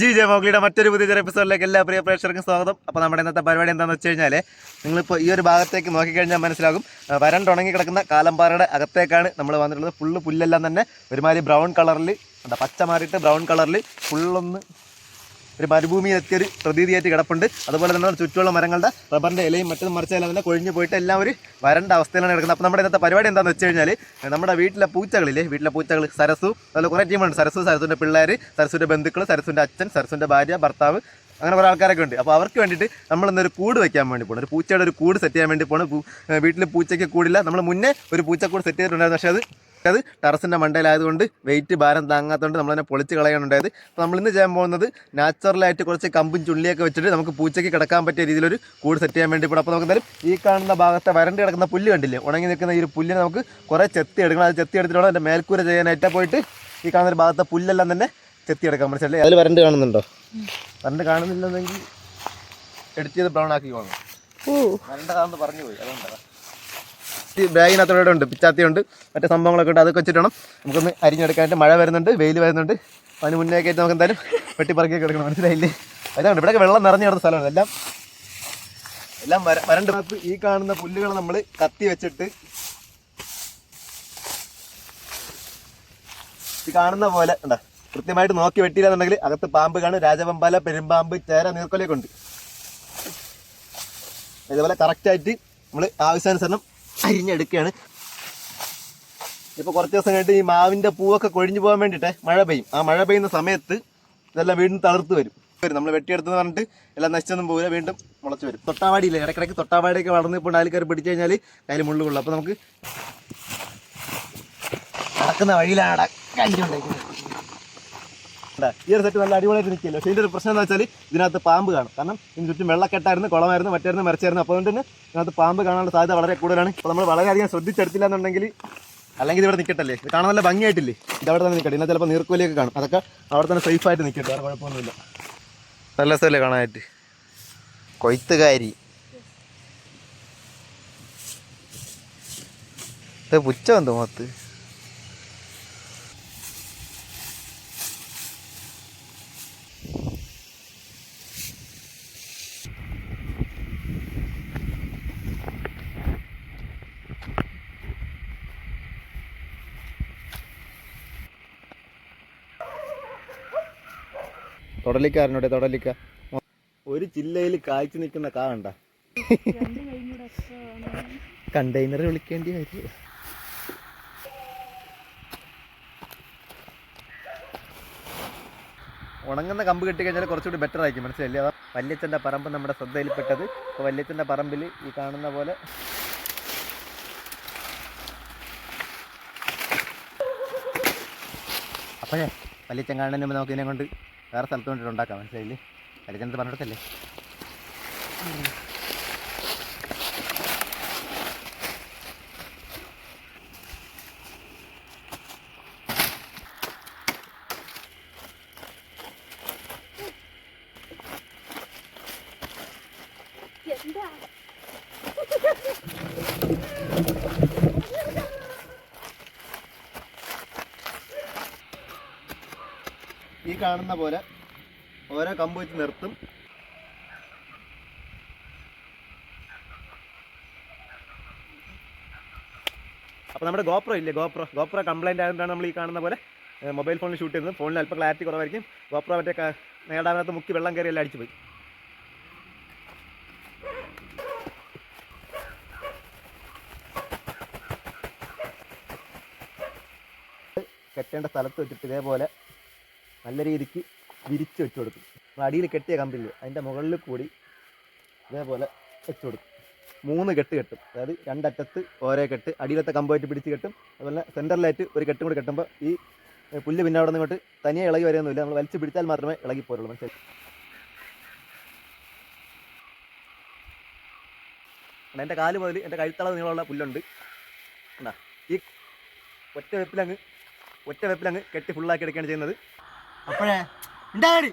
G J മോഗ്ലിയുടെ മറ്റൊരു പുതിയ ചെറിയ എപ്പിസോഡിലേക്ക് എല്ലാ പ്രിയ പ്രേക്ഷകർക്കും സ്വാഗതം. അപ്പോൾ നമ്മുടെ ഇന്നത്തെ പരിപാടി എന്താണെന്ന് വെച്ച് കഴിഞ്ഞാൽ നിങ്ങളിപ്പോൾ ഈ ഒരു ഭാഗത്തേക്ക് നോക്കിക്കഴിഞ്ഞാൽ മനസ്സിലാകും. വരണ്ടുണങ്ങി കിടക്കുന്ന കാലമ്പാറയുടെ അകത്തേക്കാണ് നമ്മൾ വന്നിട്ടുള്ളത്. ഫുള്ള് പുല്ലെല്ലാം തന്നെ ഒരുമാതിരി ബ്രൗൺ കളറിൽ എന്താ പച്ച മാറിയിട്ട് ബ്രൗൺ കളറിൽ ഫുള്ളൊന്ന് ഒരു മരുഭൂമിയിൽ എത്തിയൊരു പ്രതീതിയായിട്ട് കിടപ്പുണ്ട്. അതുപോലെ തന്നെ ചുറ്റുമുള്ള മരങ്ങളുടെ റബ്ബറിന്റെ ഇലയും മറ്റൊന്നും മറിച്ചെല്ലാം തന്നെ കൊഴിഞ്ഞു പോയിട്ട് എല്ലാം ഒരു വരണ്ട അവസ്ഥയിലാണ് കിടക്കുന്നത്. അപ്പോൾ നമ്മുടെ ഇന്നത്തെ പരിപാടി എന്താണെന്ന് വെച്ച് കഴിഞ്ഞാൽ നമ്മുടെ വീട്ടിലെ പൂച്ചകളില്ലേ വീട്ടിലെ പൂച്ചകൾ സരസു അതുപോലെ കുറേ ടീമുണ്ട് സരസു സരസുന്റെ പിള്ളേർ സരസുന്റെ ബന്ധുക്കൾ സരസുന്റെ അച്ഛൻ സരസുന്റെ ഭാര്യ ഭർത്താവ് അങ്ങനെ കുറേ ആൾക്കാരൊക്കെ ഉണ്ട്. അപ്പോൾ അവർക്ക് വേണ്ടിയിട്ട് നമ്മൾ ഇന്നൊരു കൂട് വെക്കാൻ വേണ്ടി പോകണം ഒരു പൂച്ചയുടെ ഒരു കൂട് സെറ്റ് ചെയ്യാൻ വേണ്ടി പോകണം വീട്ടിൽ പൂച്ചയ്ക്ക് കൂടില്ല. നമ്മൾ മുന്നേ ഒരു പൂച്ചക്കൂട് സെറ്റ് ചെയ്തിട്ടുണ്ടായിരുന്നു. പക്ഷേ അത് അത് ടെറസിന്റെ മണ്ടയിലായതുകൊണ്ട് വെയിറ്റ് ഭാരം താങ്ങാത്തതുകൊണ്ട് നമ്മൾ തന്നെ പൊളിച്ച് കളയാനുണ്ടായത് അപ്പോൾ നമ്മൾ ഇന്ന് ചെയ്യാൻ പോകുന്നത് നാച്ചുറലായിട്ട് കുറച്ച് കമ്പും ചുള്ളിയൊക്കെ വെച്ചിട്ട് നമുക്ക് പൂച്ചയ്ക്ക് കിടക്കാൻ പറ്റിയ രീതിയിലൊരു കൂട് സെറ്റ് ചെയ്യാൻ വേണ്ടി ഇപ്പോൾ അപ്പോൾ നമുക്ക് എന്തായാലും ഈ കാണുന്ന ഭാഗത്തെ വരണ്ട് കിടക്കുന്ന പുല്ല് കണ്ടില്ലേ? ഉണങ്ങി നിൽക്കുന്ന ഈ ഒരു പുല്ലിനെ നമുക്ക് കുറേ ചെത്തി എടുക്കണം. അത് ചെത്തി എടുത്തിട്ട് വേണം അതിന്റെ മേൽക്കൂര ചെയ്യാനായിട്ട് പോയിട്ട് ഈ കാണുന്ന ഒരു ഭാഗത്തെ പുല്ലെല്ലാം തന്നെ ചെത്തി എടുക്കാൻ മനസ്സിലല്ലേ അതിൽ വരണ്ട് കാണുന്നുണ്ടോ? വരണ്ട് കാണുന്നില്ലെന്നെങ്കിൽ എഡിറ്റ് ചെയ്ത് ബ്രൗൺ ആക്കി പോകണം വരണ്ടതാണെന്ന് പറഞ്ഞു പോയി അതുകൊണ്ടാണ് ബാഗിനകത്തോടെ ഉണ്ട് പിച്ചാത്തിയുണ്ട്. മറ്റേ സംഭവങ്ങളൊക്കെ ഉണ്ട്. അതൊക്കെ വെച്ചിട്ട് വേണം നമുക്കൊന്ന് അരിഞ്ഞെടുക്കാനായിട്ട് മഴ വരുന്നുണ്ട് വെയിൽ വരുന്നുണ്ട്. അതിന് മുന്നേ ആയിട്ട് നമുക്ക് എന്തായാലും വെട്ടിപ്പറക്കി കിടക്കണം മനസ്സിലായില്ലേ? അതാണ് ഇവിടെയൊക്കെ വെള്ളം നിറഞ്ഞു കിടന്ന സ്ഥലമാണ്. എല്ലാം എല്ലാം വര വരണ്ട് ഈ കാണുന്ന പുല്ലുകൾ നമ്മൾ കത്തി വെച്ചിട്ട് ഈ കാണുന്ന പോലെ ഉണ്ടാ കൃത്യമായിട്ട് നോക്കി വെട്ടിയില്ലെന്നുണ്ടെങ്കിൽ അകത്ത് പാമ്പ് കാണും. രാജവമ്പാല പെരുമ്പാമ്പ് ചേര നീർക്കൊലയൊക്കെ ഉണ്ട്. ഇതേപോലെ കറക്റ്റായിട്ട് നമ്മൾ ആവശ്യാനുസരണം അരിഞ്ഞെടുക്കുകയാണ് ഇപ്പോൾ കുറച്ച് ദിവസം കഴിഞ്ഞിട്ട് ഈ മാവിന്റെ പൂവൊക്കെ കൊഴിഞ്ഞു പോകാൻ വേണ്ടിയിട്ട് മഴ പെയ്യും. ആ മഴ പെയ്യുന്ന സമയത്ത് ഇതെല്ലാം വീണ്ടും തളർത്ത് വരും. വരും. നമ്മൾ വെട്ടിയെടുത്തെന്ന് പറഞ്ഞിട്ട് എല്ലാം നശിച്ചൊന്നും പോകില്ല വീണ്ടും മുളച്ച് വരും. തൊട്ടാവാടിയില്ല? ഇടയ്ക്കിടയ്ക്ക് തൊട്ടാവാടിയൊക്കെ വളർന്നു ഇപ്പോൾ ആൾക്കാർ പിടിച്ചു കഴിഞ്ഞാൽ കയ്യിൽ മുള്ളു കൊള്ളും. അപ്പോൾ നമുക്ക് നടക്കുന്ന വഴിയിലാണ് കല്ലുണ്ടായിരിക്കുന്നത് ഇതാ, ഈ ഒരു സെറ്റ് നല്ല അടിപൊളിയായിട്ട് നിൽക്കില്ല പക്ഷേ ഇതിന്റെ ഒരു പ്രശ്നം എന്ന് വെച്ചാൽ ഇതിനകത്ത് പാമ്പ് കാണും. കാരണം ഇതിന് ചുറ്റും വെള്ളക്കെട്ടായിരുന്നു കുളമായിരുന്നു മറ്റായിരുന്നു മരച്ചായിരുന്നു അപ്പോൾ തന്നെ ഇതിനകത്ത് പാമ്പ് കാണാനുള്ള സാധ്യത വളരെ കൂടുതലാണ്. അപ്പോൾ നമ്മൾ വളരെയധികം ശ്രദ്ധിച്ചെടുത്തില്ല എന്നുണ്ടെങ്കിൽ അല്ലെങ്കിൽ ഇവിടെ നിൽക്കട്ടല്ലേ? ഇത് കാണാൻ നല്ല ഭംഗിയായിട്ടില്ലേ? ഇത് അവിടെ തന്നെ നിൽക്കട്ടെ. ഇന്നത്തെ ചിലപ്പോൾ നീർക്കോലിയൊക്കെ കാണും. അതൊക്കെ അവിടെ തന്നെ സേഫ് ആയിട്ട് നിൽക്കട്ടെ. വേറെ കുഴപ്പമൊന്നുമില്ല. നല്ല സ്ഥലമല്ലേ കാണാനായിട്ട്? കൊയ്ത്തുകാരി. പുച്ച എന്തോ മൊത്ത്. തൊടലിക്കാരനോടെ തൊടലിക്ക. ഒരു ജില്ലയിൽ കായ്ച്ചു നിൽക്കുന്ന കാ കണ്ട? കണ്ടെയ്നർ വിളിക്കേണ്ടി വരും. ഉണങ്ങുന്ന കമ്പ് കെട്ടി കഴിഞ്ഞാൽ കുറച്ചുകൂടി ബെറ്റർ ആയിരിക്കും മനസ്സിലായില്ലേ? അതാ വല്യച്ഛന്റെ പറമ്പ് നമ്മുടെ ശ്രദ്ധയിൽപ്പെട്ടത്. അപ്പോൾ വല്യച്ഛന്റെ പറമ്പിൽ ഈ കാണുന്ന പോലെ. അപ്പോഴേ വല്യച്ഛൻ കാണുന്നതിന് മുമ്പ് നമുക്ക് ഇതിനെ കൊണ്ട് വേറെ സ്ഥലത്ത് കൊണ്ടിട്ട് ഉണ്ടാക്കാം. മനസ്സിലായില്ലേ? വല്യച്ഛനത് പറഞ്ഞിടത്തല്ലേ എന്താ ഈ കാണുന്ന പോലെ ഓരോ കമ്പ് വെച്ച് നിർത്തും. അപ്പോൾ നമ്മുടെ ഗോപ്രോ ഇല്ലേ? ഗോപ്രോ ഗോപ്രോ കംപ്ലൈന്റ് ആയതുകൊണ്ടാണ് നമ്മൾ ഈ കാണുന്ന പോലെ മൊബൈൽ ഫോണിൽ ഷൂട്ട് ചെയ്യുന്നത്. ഫോണിൽ അല്പം ക്ലാരിറ്റി കുറവായിരിക്കും. ഗോപ്രോ മറ്റേ നേടാനകത്ത് മുക്കി വെള്ളം കയറി എല്ലാം അടിച്ചു പോയി കെട്ടേണ്ട സ്ഥലത്ത് വെച്ചിട്ട് ഇതേപോലെ നല്ല രീതിക്ക് വിരിച്ച് വെച്ച് കൊടുക്കും. അടിയിൽ കെട്ടിയ കമ്പില്ല അതിന്റെ മുകളിൽ കൂടി ഇതേപോലെ വെച്ച് കൊടുക്കും. മൂന്ന് കെട്ട് കെട്ടും. അതായത് രണ്ടറ്റത്ത് ഓരോ കെട്ട് അടിയിലത്തെ കമ്പായിട്ട് പിടിച്ച് കെട്ടും. അതുപോലെ സെന്ററിലായിട്ട് ഒരു കെട്ടും കൂടി കെട്ടുമ്പോൾ ഈ പുല്ല് പിന്നെ അവിടെ നിന്ന് ഇങ്ങോട്ട് തനിയെ ഇളകി വരുന്നില്ല നമ്മൾ വലിച്ചു പിടിച്ചാൽ മാത്രമേ ഇളകി പോരുള്ളൂ. മനസ്സിലായി? എന്റെ കാൽ മുതൽ എന്റെ കഴുത്തളവ് നീളമുള്ള പുല്ലുണ്ട്. എന്നാ ഈ ഒറ്റ വെപ്പിലങ്ങ് ഒറ്റ വെപ്പിലങ്ങ് കെട്ടി ഫുള്ളാക്കി എടുക്കുകയാണ് ചെയ്യുന്നത്. അപ്പോഴേ ഉണ്ടാടി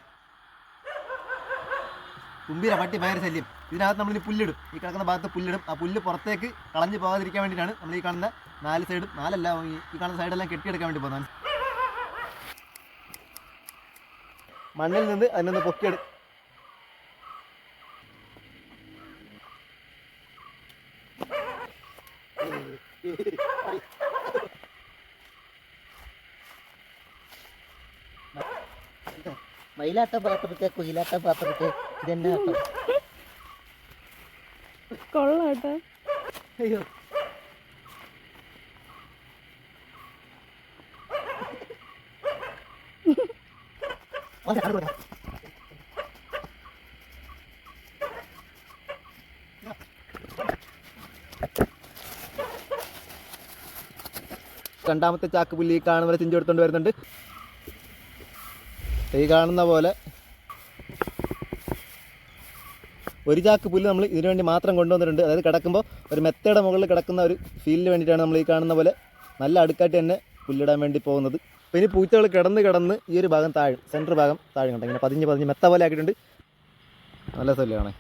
കുമ്പീര പട്ടി ഭയങ്കര ശല്യം. ഇതിനകത്ത് നമ്മൾ ഈ പുല്ലിടും. ഈ കിടക്കുന്ന ഭാഗത്ത് പുല്ലിടും. ആ പുല്ല് പുറത്തേക്ക് കളഞ്ഞു പോകാതിരിക്കാൻ വേണ്ടിയിട്ടാണ് നമ്മൾ ഈ കാണുന്ന നാല് സൈഡും നാലല്ല ഈ കാണുന്ന സൈഡെല്ലാം കെട്ടിയെടുക്കാൻ വേണ്ടി പോകുന്നതാണ് മണ്ണിൽ നിന്ന് അതിനൊന്ന് പൊക്കിയെടു. മയിലാട്ട പാത്രത്തെ കുയിലാട്ട പാത്രത്തെ ഇതെന്നാ കൊള്ളാട്ടെ. അയ്യോ. രണ്ടാമത്തെ ചാക്ക് പുല്ലി കാണുന്നവരെ ചിഞ്ചെടുത്തോണ്ട് വരുന്നുണ്ട്. ഈ കാണുന്ന പോലെ ഒരു ചാക്ക് പുല്ല് നമ്മൾ ഇതിനു വേണ്ടി മാത്രം കൊണ്ടുവന്നിട്ടുണ്ട്. അതായത് കിടക്കുമ്പോൾ ഒരു മെത്തയുടെ മുകളിൽ കിടക്കുന്ന ഒരു ഫീലിന് വേണ്ടിയിട്ടാണ് നമ്മൾ ഈ കാണുന്ന പോലെ നല്ല അടുക്കായിട്ട് തന്നെ പുല്ലിടാൻ വേണ്ടി പോകുന്നത്. അപ്പോൾ ഇനി പൂച്ചകൾ കിടന്ന് കിടന്ന് ഈ ഒരു ഭാഗം താഴും സെന്റർ ഭാഗം താഴെ കണ്ടോ? ഇങ്ങനെ പതിഞ്ഞ് പതിഞ്ഞ് മെത്ത പോലെ ആക്കിയിട്ടുണ്ട്. നല്ല സ്ഥലമാണ്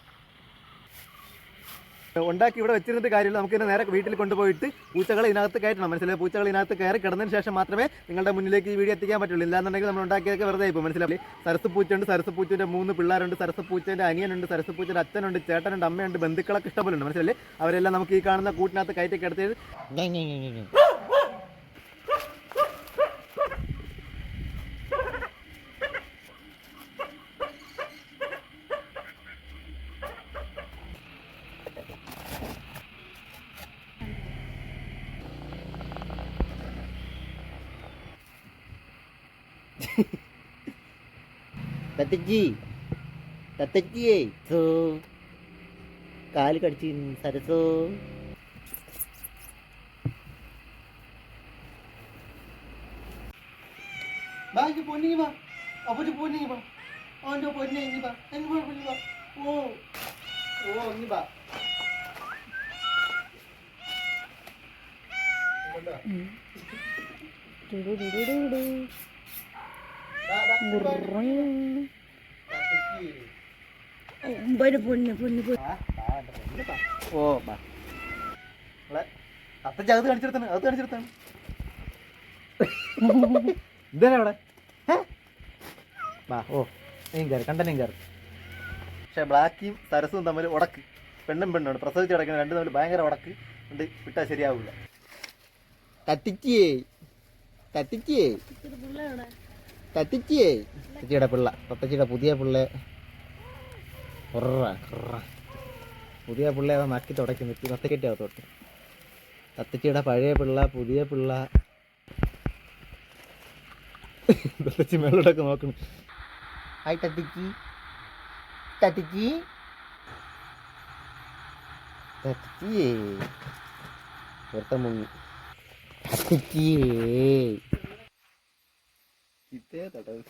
ഉണ്ടാക്കി ഇവിടെ വെച്ചിരുന്നിട്ട് കാര്യമില്ല. നമുക്ക് ഇതിനെ നേരെ വീട്ടിൽ കൊണ്ടുപോയിട്ട് പൂച്ചകളെ ഇതിനകത്ത് കയറ്റണം. മനസ്സിലായി? പൂച്ചകൾ ഇതിനകത്ത് കയറി കിടന്നതിന് ശേഷം മാത്രമേ നിങ്ങളുടെ മുന്നിലേക്ക് ഈ വീഡിയോ എത്തിക്കാൻ പറ്റുള്ളൂ. ഇല്ലാന്നുണ്ടെങ്കിൽ നമ്മൾ ഉണ്ടാക്കിയതൊക്കെ വെറുതെ ഇപ്പോൾ മനസ്സിലായി? സരസ് പൂച്ചയുണ്ട് സരസ് മൂന്ന് പിള്ളേരുണ്ട് സരസ് പൂച്ചന്റെ അനിയനുണ്ട് സരസ് അച്ഛനുണ്ട് ചേട്ടനുണ്ട് അമ്മയുണ്ട് ബന്ധുക്കളൊക്കെ ഇഷ്ടപോലുണ്ട്. മനസ്സിലായി അവരെല്ലാം നമുക്ക് ഈ കാണുന്ന കൂട്ടിനകത്ത് കയറ്റി കിടത്തിയത് തത്തച്ചി തത്തച്ചിയേ സോ കാൽ കടിച്ച് സരസോ. ബാക്കി പൊന്നിങ്ങി വാ. അവർ പൊന്നിങ്ങി വാ. അവന്റെ പൊന്നെ ഇങ്ങി വാ. എന്നെ പൊന്നി വാ. ഓ. ഓ ഇങ്ങി വാ. ഡു ഡു ഡു ഡു വാ. പൊന്ന് പൊന്ന് പൊന്ന്. ഓ അത് കാണിച്ചെടുത്താണ് കാണിച്ചെടുത്താണ്. ഇതന്നെ അവിടെ ബാ ഓ നീ കയറി കണ്ടനെയും കയറി പക്ഷെ ബ്ലാക്കിയും സരസും തമ്മിൽ ഉടക്ക്. പെണ്ണും പെണ്ണുണ്ട് പ്രസവിച്ച് കിടക്കുന്ന രണ്ടും തമ്മിൽ ഭയങ്കര ഉടക്ക്. ഉണ്ട് വിട്ടാൽ ശരിയാവില്ല തട്ടിക്കേ. തട്ടിക്കേ. തട്ടിക്കേ തത്തച്ചിയുടെ പിള്ള തത്തച്ചിയുടെ പുതിയ പിള്ളേ. പുതിയ പിള്ളേ അത് നക്കി തുടക്കുന്നു തത്തക്കെട്ടി അകത്തോട്ട് തത്തച്ചിയുടെ പഴയ പിള്ള പുതിയ പിള്ള. തത്തച്ചി മേളോട്ടൊക്കെ നോക്കണം. ഹായ് തത്തിച്ചി തത്തിച്ചി തത്തിച്ചിയേ ഒരുത്തൻ മുങ്ങി. തത്തിച്ചിയേ ഇതേ തടവ്